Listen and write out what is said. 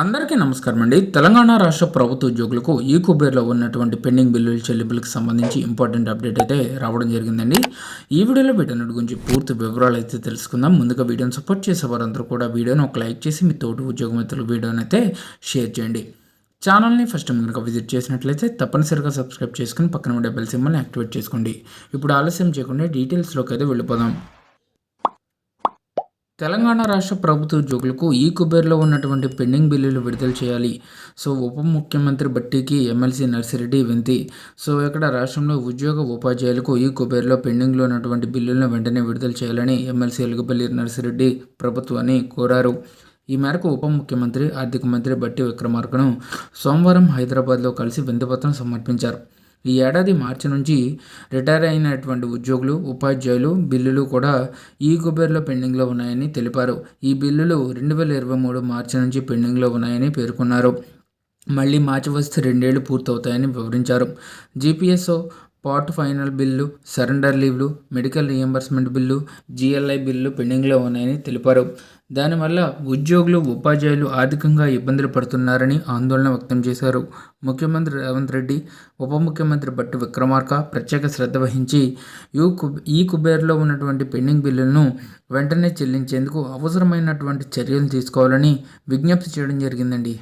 అందరికీ నమస్కారం అండి. తెలంగాణ రాష్ట్ర ప్రభుత్వ ఉద్యోగులకు ఈ కుబేర్లో ఉన్నటువంటి పెండింగ్ బిల్లుల చెల్లింపులకు సంబంధించి ఇంపార్టెంట్ అప్డేట్ అయితే రావడం జరిగిందండి. ఈ వీడియోలో వీటన్నిటి గురించి పూర్తి వివరాలు అయితే తెలుసుకుందాం. ముందుగా వీడియోని సపోర్ట్ చేసే వారందరూ కూడా వీడియోని ఒక లైక్ చేసి మీ తోటి ఉద్యోగ మిత్రులు వీడియోని అయితే షేర్ చేయండి. ఛానల్ని ఫస్ట్ కనుక విజిట్ చేసినట్లయితే తప్పనిసరిగా సబ్స్క్రైబ్ చేసుకుని పక్కన ఉండే బెల్ సింబల్ని యాక్టివేట్ చేసుకోండి. ఇప్పుడు ఆలస్యం చేయకుండా డీటెయిల్స్లోకి అయితే వెళ్ళిపోదాం. తెలంగాణ రాష్ట్ర ప్రభుత్వ ఉద్యోగులకు ఈ కుబేర్లో ఉన్నటువంటి పెండింగ్ బిల్లులు విడుదల చేయాలి. సో ఉప ముఖ్యమంత్రి బట్టికి ఎమ్మెల్సీ నర్సిరెడ్డి వింతి. సో ఇక్కడ రాష్ట్రంలో ఉద్యోగ ఉపాధ్యాయులకు ఈ కుబేర్లో పెండింగ్లో ఉన్నటువంటి బిల్లులను వెంటనే విడుదల చేయాలని ఎమ్మెల్సీ ఎలుగుపల్లి నర్సిరెడ్డి ప్రభుత్వాన్ని కోరారు. ఈ మేరకు ఉప ముఖ్యమంత్రి ఆర్థిక మంత్రి బట్టి విక్రమార్కను సోమవారం హైదరాబాద్లో కలిసి వింతపత్రం సమర్పించారు. ఈ ఏడాది మార్చి నుంచి రిటైర్ అయినటువంటి ఉద్యోగులు ఉపాధ్యాయులు బిల్లులు కూడా ఈ కుబేర్లో పెండింగ్లో ఉన్నాయని తెలిపారు. ఈ బిల్లులు రెండు వేల ఇరవై మూడు మార్చి నుంచి పెండింగ్లో ఉన్నాయని పేర్కొన్నారు. మళ్ళీ మార్చి వస్తే రెండేళ్ళు పూర్తవుతాయని వివరించారు. GPSO part final bill surrender లీవ్లు medical reimbursement bill GLI bill పెండింగ్లో ఉన్నాయని తెలిపారు. దానివల్ల ఉద్యోగులు ఉపాధ్యాయులు ఆర్థికంగా ఇబ్బందులు పడుతున్నారని ఆందోళన వ్యక్తం చేశారు. ముఖ్యమంత్రి రేవంత్ రెడ్డి ఉప ముఖ్యమంత్రి బట్టి విక్రమార్క ప్రత్యేక శ్రద్ధ వహించి యూ కుబ్ ఈ కుబేర్లో ఉన్నటువంటి పెండింగ్ బిల్లులను వెంటనే చెల్లించేందుకు అవసరమైనటువంటి చర్యలు తీసుకోవాలని విజ్ఞప్తి చేయడం జరిగిందండి.